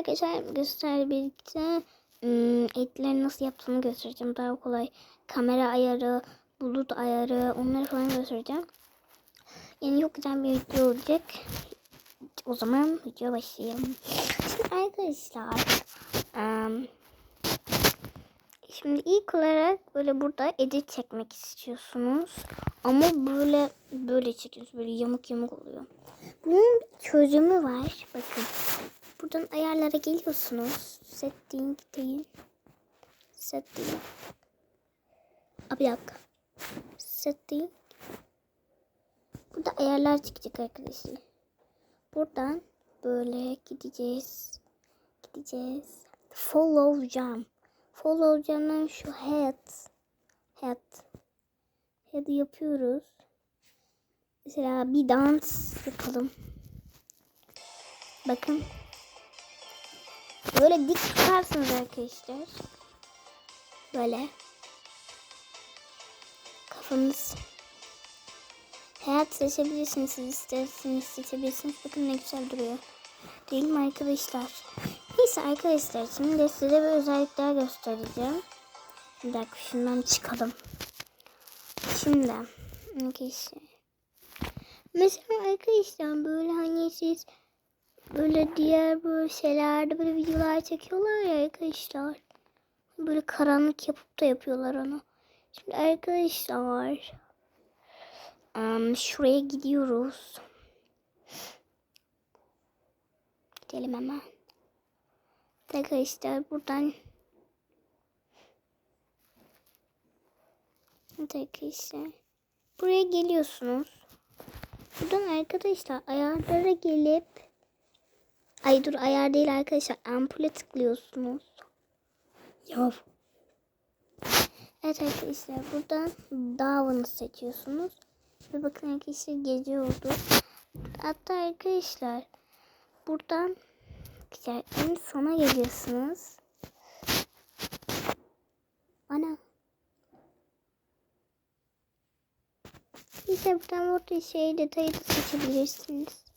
arkadaşlar gösterle birlikte ım, editleri nasıl yaptığımı göstereceğim. Daha kolay. Kamera ayarı, bulut ayarı onları falan göstereceğim. Yani çok güzel bir video olacak. O zaman video başlayalım. Şimdi arkadaşlar Şimdi ilk olarak böyle burada edit çekmek istiyorsunuz. Ama böyle böyle çekiyorsunuz. Böyle yamuk yamuk oluyor. Bunun çözümü var. Bakın. Buradan ayarlara geliyorsunuz. Setting değil. Setting. Aa, bir dakika. Setting. Burada ayarlar çıkacak arkadaşlar. Buradan böyle gideceğiz. Gideceğiz. Follow jump. Follow jump'dan şu head. Head. Head yapıyoruz. Mesela bir dans yapalım. Bakın. Böyle dik tutarsınız arkadaşlar. Böyle. Kafanız. Hayat seçebilirsiniz. Siz isterseniz seçebilirsiniz. Bakın ne güzel duruyor. Değil mi arkadaşlar? Neyse arkadaşlar şimdi size bir özellikler göstereceğim. Bir dakika şundan çıkalım. Şimdi arkadaşlar. Mesela arkadaşlar böyle hani siz böyle diğer böyle şeylerde böyle videolar çekiyorlar ya arkadaşlar. Böyle karanlık yapıp da yapıyorlar onu. Şimdi arkadaşlar um, şuraya gidiyoruz. Gidelim hemen. Arkadaşlar buradan arkadaşlar. Buraya geliyorsunuz. Buradan arkadaşlar ayarlara gelip Ay dur ayar değil arkadaşlar. Ampule tıklıyorsunuz. Yav. Evet arkadaşlar buradan davanı seçiyorsunuz. Ve bakın arkadaşlar gece oldu. Hatta arkadaşlar buradan en sona geliyorsunuz. Ana. İşte buradan burada şey detayı da seçebilirsiniz.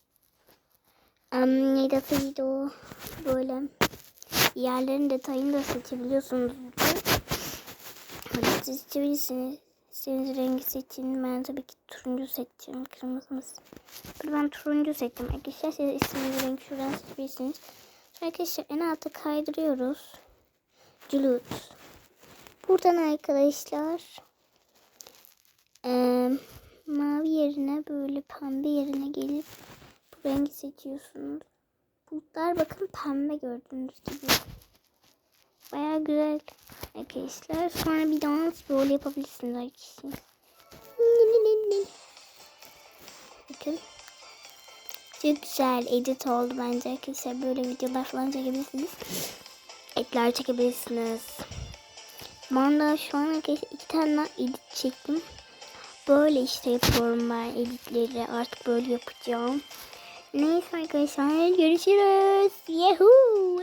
Um, ne detayıydı o? Böyle yerlerin detayını da seçebiliyorsunuz. Hadi siz seçebilirsiniz. İstediğiniz rengi seçin. Ben tabii ki turuncu seçeceğim. Kırmızımız. Dur ben turuncu seçtim. Arkadaşlar siz istediğiniz rengi şuradan seçebilirsiniz. Sonra arkadaşlar en alta kaydırıyoruz. Clut. Buradan arkadaşlar eee mavi yerine böyle pembe yerine gelip rengi seçiyorsunuz. Bulutlar bakın pembe gördüğünüz gibi. Baya güzel arkadaşlar. Sonra bir dans böyle yapabilirsiniz arkadaşlar. Bakın. Çok güzel edit oldu bence arkadaşlar. Böyle videolar falan çekebilirsiniz. Etler çekebilirsiniz. Ben de şu an arkadaşlar iki tane daha edit çektim. Böyle işte yapıyorum ben editleri. Artık böyle yapacağım. Neyse arkadaşlar görüşürüz. Yahoo!